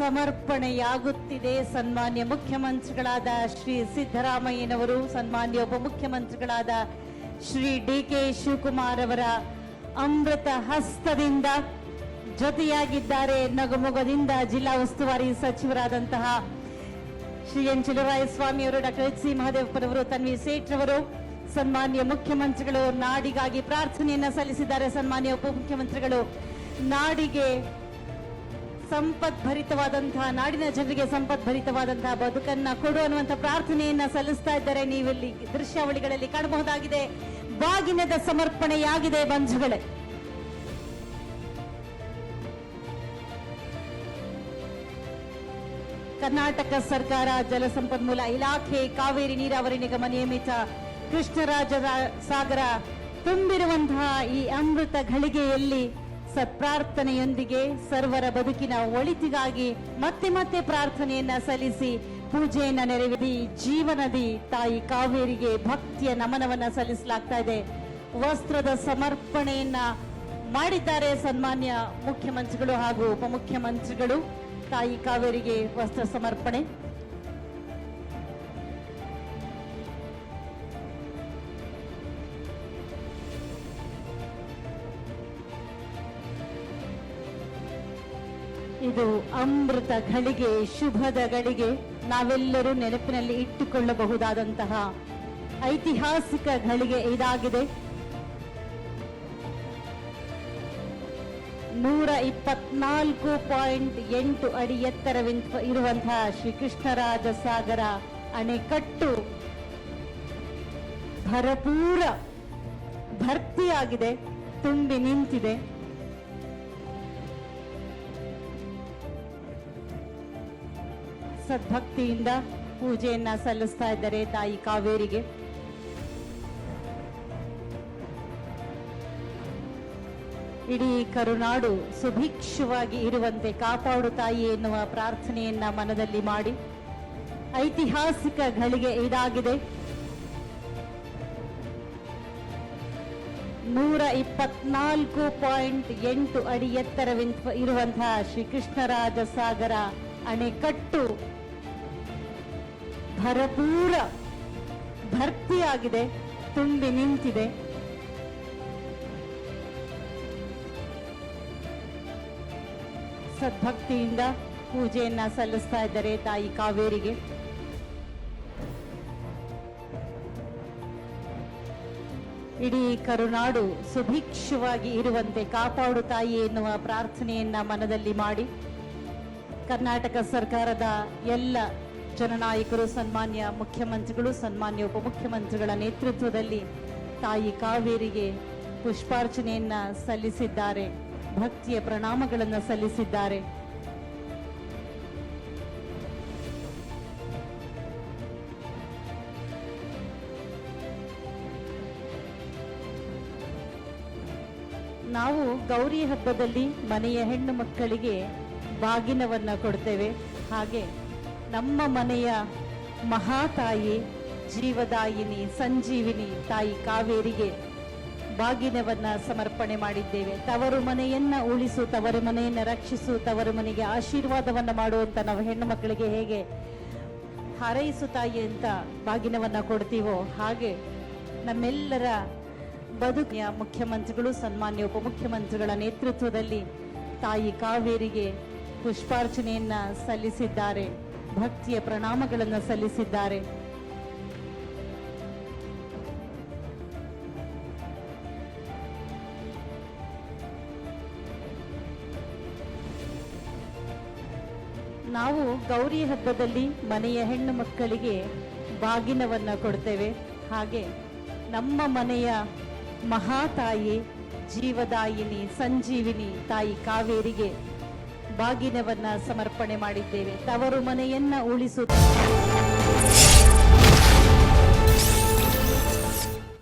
ಸಮರ್ಪಣೆಯಾಗುತ್ತಿದೆ. ಸನ್ಮಾನ್ಯ ಮುಖ್ಯಮಂತ್ರಿಗಳಾದ ಶ್ರೀ ಸಿದ್ದರಾಮಯ್ಯನವರು, ಸನ್ಮಾನ್ಯ ಉಪಮುಖ್ಯಮಂತ್ರಿಗಳಾದ ಶ್ರೀ ಡಿ ಕೆ ಶಿವಕುಮಾರ್ ಅವರ ಅಮೃತ ಹಸ್ತದಿಂದ ಜೊತೆಯಾಗಿದ್ದಾರೆ. ನಗುಮೊಗದಿಂದ ಜಿಲ್ಲಾ ಉಸ್ತುವಾರಿ ಸಚಿವರಾದಂತಹ ಶ್ರೀ ಎನ್ ಸ್ವಾಮಿ ಅವರು, ಡಾಕ್ಟರ್ ಎಚ್ ಸಿ ಮಹದೇವಪ್ಪನವರು ತನ್ವಿ ಸೇಠ್ ರವರು ಸನ್ಮಾನ್ಯ ಮುಖ್ಯಮಂತ್ರಿಗಳು ನಾಡಿಗಾಗಿ ಪ್ರಾರ್ಥನೆಯನ್ನ ಸಲ್ಲಿಸಿದ್ದಾರೆ. ಸನ್ಮಾನ್ಯ ಉಪಮುಖ್ಯಮಂತ್ರಿಗಳು ನಾಡಿಗೆ ಸಂಪದ್ಭರಿತವಾದಂತಹ ನಾಡಿನ ಜನರಿಗೆ ಸಂಪದ್ಭರಿತವಾದಂತಹ ಬದುಕನ್ನ ಕೊಡು ಅನ್ನುವಂತ ಪ್ರಾರ್ಥನೆಯನ್ನ ಸಲ್ಲಿಸ್ತಾ ಇದ್ದಾರೆ ನೀವಿಲ್ಲಿ. ದೃಶ್ಯಾವಳಿಗಳಲ್ಲಿ ಕಾಣಬಹುದಾಗಿದೆ. ಬಾಗಿನದ ಸಮರ್ಪಣೆಯಾಗಿದೆ ಬಂಧುಗಳೇ. ಕರ್ನಾಟಕ ಸರ್ಕಾರ ಜಲಸಂಪನ್ಮೂಲ ಇಲಾಖೆ ಕಾವೇರಿ ನೀರಾವರಿ ನಿಗಮ ನಿಯಮಿತ ಕೃಷ್ಣರಾಜ ಸಾಗರ ತುಂಬಿರುವಂತಹ ಈ ಅಮೃತ ಘಳಿಗೆಯಲ್ಲಿ ಸತ್ಪ್ರಾರ್ಥನೆಯೊಂದಿಗೆ ಸರ್ವರ ಬದುಕಿನ ಒಳಿತಿಗಾಗಿ ಮತ್ತೆ ಮತ್ತೆ ಪ್ರಾರ್ಥನೆಯನ್ನ ಸಲ್ಲಿಸಿ ಪೂಜೆಯನ್ನ ನೆರವೇರಿ ಜೀವನದಿ ತಾಯಿ ಕಾವೇರಿಗೆ ಭಕ್ತಿಯ ನಮನವನ್ನ ಸಲ್ಲಿಸಲಾಗ್ತಾ ಇದೆ. ವಸ್ತ್ರದ ಸಮರ್ಪಣೆಯನ್ನ ಮಾಡಿದ್ದಾರೆ ಸನ್ಮಾನ್ಯ ಮುಖ್ಯಮಂತ್ರಿಗಳು ಹಾಗೂ ಉಪಮುಖ್ಯಮಂತ್ರಿಗಳು. ತಾಯಿ ಕಾವೇರಿಗೆ ವಸ್ತ್ರ ಸಮರ್ಪಣೆ. ಇದು ಅಮೃತ ಘಳಿಗೆ, ಶುಭದ ಘಳಿಗೆ ನಾವೆಲ್ಲರೂ ನೆನಪಿನಲ್ಲಿ ಇಟ್ಟುಕೊಳ್ಳಬಹುದಾದಂತಹ ಐತಿಹಾಸಿಕ ಘಳಿಗೆ ಇದಾಗಿದೆ. ನೂರ ಇಪ್ಪತ್ನಾಲ್ಕು ಪಾಯಿಂಟ್ ಎಂಟು ಅಡಿ ಎತ್ತರವಿಂತ ಇರುವಂತಹ ಶ್ರೀ ಕೃಷ್ಣರಾಜ ಸಾಗರ ಅಣೆಕಟ್ಟು ಭರಪೂರ ಭರ್ತಿಯಾಗಿದೆ, ತುಂಬಿ ನಿಂತಿದೆ. ಸದ್ಭಕ್ತಿಯಿಂದ ಪೂಜೆಯನ್ನ ಸಲ್ಲಿಸ್ತಾ ಇದ್ದಾರೆ ತಾಯಿ ಕಾವೇರಿಗೆ. ಇಡೀ ಕರುನಾಡು ಸುಭಿಕ್ಷವಾಗಿ ಇರುವಂತೆ ಕಾಪಾಡು ತಾಯಿ ಎನ್ನುವ ಪ್ರಾರ್ಥನೆಯನ್ನ ಮನದಲ್ಲಿ ಮಾಡಿ. ಐತಿಹಾಸಿಕ ಘಳಿಗೆ ಇದಾಗಿದೆ. ನೂರ ಇಪ್ಪತ್ನಾಲ್ಕು ಪಾಯಿಂಟ್ ಎಂಟು ಅಡಿ ಎತ್ತರವಿಂತ ಇರುವಂತಹ ಶ್ರೀಕೃಷ್ಣರಾಜ ಸಾಗರ ಅಣೆಕಟ್ಟು ಭರಪೂರ ಭರ್ತಿಯಾಗಿದೆ, ತುಂಬಿ ನಿಂತಿದೆ. ಸದ್ಭಕ್ತಿಯಿಂದ ಪೂಜೆಯನ್ನ ಸಲ್ಲಿಸ್ತಾ ಇದ್ದಾರೆ ತಾಯಿ ಕಾವೇರಿಗೆ. ಇಡೀ ಕರುನಾಡು ಸುಭಿಕ್ಷವಾಗಿ ಇರುವಂತೆ ಕಾಪಾಡು ತಾಯಿ ಎನ್ನುವ ಪ್ರಾರ್ಥನೆಯನ್ನ ಮನದಲ್ಲಿ ಮಾಡಿ. ಕರ್ನಾಟಕ ಸರ್ಕಾರದ ಎಲ್ಲ ಜನನಾಯಕರು, ಸನ್ಮಾನ್ಯ ಮುಖ್ಯಮಂತ್ರಿಗಳು, ಸನ್ಮಾನ್ಯ ಉಪಮುಖ್ಯಮಂತ್ರಿಗಳ ನೇತೃತ್ವದಲ್ಲಿ ತಾಯಿ ಕಾವೇರಿಗೆ ಪುಷ್ಪಾರ್ಚನೆಯನ್ನ ಸಲ್ಲಿಸಿದ್ದಾರೆ, ಭಕ್ತಿಯ ಪ್ರಣಾಮಗಳನ್ನು ಸಲ್ಲಿಸಿದ್ದಾರೆ. ನಾವು ಗೌರಿ ಹಬ್ಬದಲ್ಲಿ ಮನೆಯ ಹೆಣ್ಣು ಮಕ್ಕಳಿಗೆ ಬಾಗಿನವನ್ನ ಕೊಡ್ತೇವೆ. ಹಾಗೆ ನಮ್ಮ ಮನೆಯ ಮಹಾತಾಯಿ ಜೀವದಾಯಿನಿ, ಸಂಜೀವಿನಿ ತಾಯಿ ಕಾವೇರಿಗೆ ಬಾಗಿನವನ್ನ ಸಮರ್ಪಣೆ ಮಾಡಿದ್ದೇವೆ. ತವರು ಮನೆಯನ್ನ ಉಳಿಸು, ತವರು ಮನೆಯನ್ನ ರಕ್ಷಿಸು, ತವರು ಮನೆಗೆ ಆಶೀರ್ವಾದವನ್ನ ಮಾಡುವಂತ ನಾವು ಹೆಣ್ಣು ಮಕ್ಕಳಿಗೆ ಹೇಗೆ ಹಾರೈಸು ತಾಯಿ ಅಂತ ಬಾಗಿನವನ್ನ ಕೊಡ್ತೀವೋ, ಹಾಗೆ ನಮ್ಮೆಲ್ಲರ ಬದುಕಿನ ಮುಖ್ಯಮಂತ್ರಿಗಳು, ಸನ್ಮಾನ್ಯ ಉಪಮುಖ್ಯಮಂತ್ರಿಗಳ ನೇತೃತ್ವದಲ್ಲಿ ತಾಯಿ ಕಾವೇರಿಗೆ ಪುಷ್ಪಾರ್ಚನೆಯನ್ನ ಸಲ್ಲಿಸಿದ್ದಾರೆ, ಭಕ್ತಿಯ ಪ್ರಣಾಮಗಳನ್ನು ಸಲ್ಲಿಸಿದ್ದಾರೆ. ನಾವು ಗೌರಿ ಹಬ್ಬದಲ್ಲಿ ಮನೆಯ ಹೆಣ್ಣು ಮಕ್ಕಳಿಗೆ ಬಾಗಿನವನ್ನ ಕೊಡ್ತೇವೆ. ಹಾಗೆ ನಮ್ಮ ಮನೆಯ ಮಹಾತಾಯಿ, ಜೀವದಾಯಿನಿ, ಸಂಜೀವಿನಿ ತಾಯಿ ಕಾವೇರಿಗೆ ಬಾಗಿನವನ್ನ ಸಮರ್ಪಣೆ ಮಾಡಿದ್ದೇವೆ. ತವರು ಮನೆಯನ್ನ ಉಳಿಸು